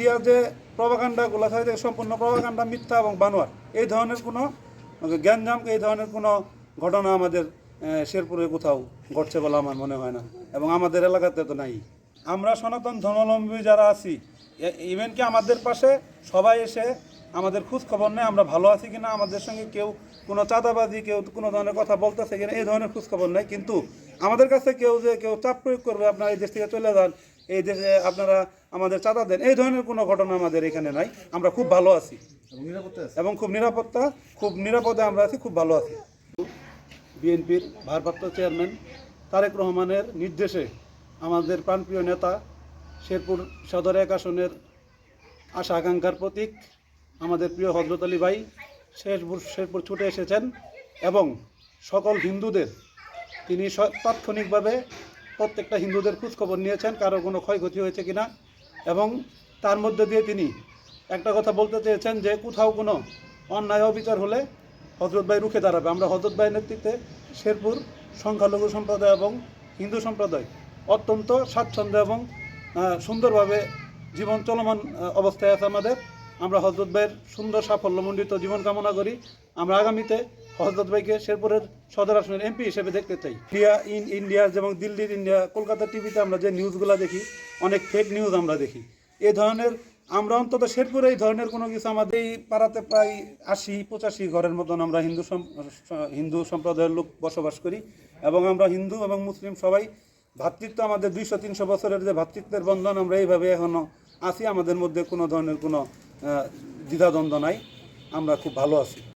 ইন্ডিয়ার যে প্রভাকাণ্ডাগুলো থাকে সম্পূর্ণ প্রভাকাণ্ডা মিথ্যা এবং বানোয়ার, এই ধরনের কোনো জ্ঞানজাম এই ধরনের কোনো ঘটনা আমাদের শেরপুরে কোথাও ঘটছে বলে আমার মনে হয় না। এবং আমাদের এলাকাতে তো নাই। আমরা সনাতন ধর্মাবলম্বী যারা আছি ইভেন কি আমাদের পাশে সবাই এসে আমাদের খোঁজ খবর নেয়, আমরা ভালো আছি কিনা, আমাদের সঙ্গে কেউ কোনো চাঁদাবাজি, কেউ কোনো ধরনের কথা বলতেছে কিনা, এই ধরনের খোঁজ খবর নেই কিন্তু আমাদের কাছে কেউ যে কেউ চাপ প্রয়োগ করবে আপনারা এই দেশ থেকে চলে যান এই দেশে আপনারা আমাদের চাঁদা দেন এই ধরনের কোনো ঘটনা আমাদের এখানে নাই। আমরা খুব ভালো আছি। এবং নিরাপত্তা আছে। এবং খুব নিরাপত্তা খুব নিরাপদে আমরা আছি খুব ভালো আছি। বিএনপির ভারপ্রাপ্ত চেয়ারম্যান তারেক রহমানের নির্দেশে আমাদের প্রাণপ্রিয় নেতা শেরপুর সদর এক আসনের আশা আকাঙ্ক্ষার প্রতীক আমাদের প্রিয় হজরত আলী ভাই শেরপুর শেরপুর ছুটে এসেছেন এবং সকল হিন্দুদের তিনি তাৎক্ষণিকভাবে প্রত্যেকটা হিন্দুদের খোঁজখবর নিয়েছেন কারও কোনো ক্ষয়ক্ষতি হয়েছে কিনা। এবং তার মধ্যে দিয়ে তিনি একটা কথা বলতে চেয়েছেন যে, কোথাও কোনো অন্যায়, অবিচার হলে হজরত ভাই রুখে দাঁড়াবে। আমরা হজরত ভাইয়ের নেতৃত্বে শেরপুর সংখ্যালঘু সম্প্রদায় এবং হিন্দু সম্প্রদায় অত্যন্ত স্বাচ্ছন্দ্য এবং সুন্দরভাবে জীবন চলমান অবস্থায় আছে আমাদের। আমরা হজরত ভাইয়ের সুন্দর সাফল্যমণ্ডিত জীবন কামনা করি। আমরা আগামীতে হজরত ভাইকে শেরপুরের সদর আসনের এমপি হিসেবে দেখতে চাই। ইন্ডিয়া ইন ইন্ডিয়া যেমন দিল্লির ইন্ডিয়া কলকাতা টিভিতে আমরা যে নিউজগুলো দেখি, অনেক ফেক নিউজ আমরা দেখি। এই ধরনের, আমরা অন্তত শেরপুরে এই ধরনের কোনো কিছু আমাদের এই পাড়াতে প্রায় আশি, পঁচাশি ঘরের মতন আমরা হিন্দু হিন্দু সম্প্রদায়ের লোক বসবাস করি। এবং আমরা হিন্দু এবং মুসলিম সবাই ভ্রাতৃত্ব আমাদের দুইশো, তিনশো বছরের যে ভ্রাতৃত্বের বন্ধন আমরা এইভাবে এখনও আছি। আমাদের মধ্যে কোনো ধরনের কোনো দ্বিধাদ্বন্দ্ব নাই। আমরা খুব ভালো আছি।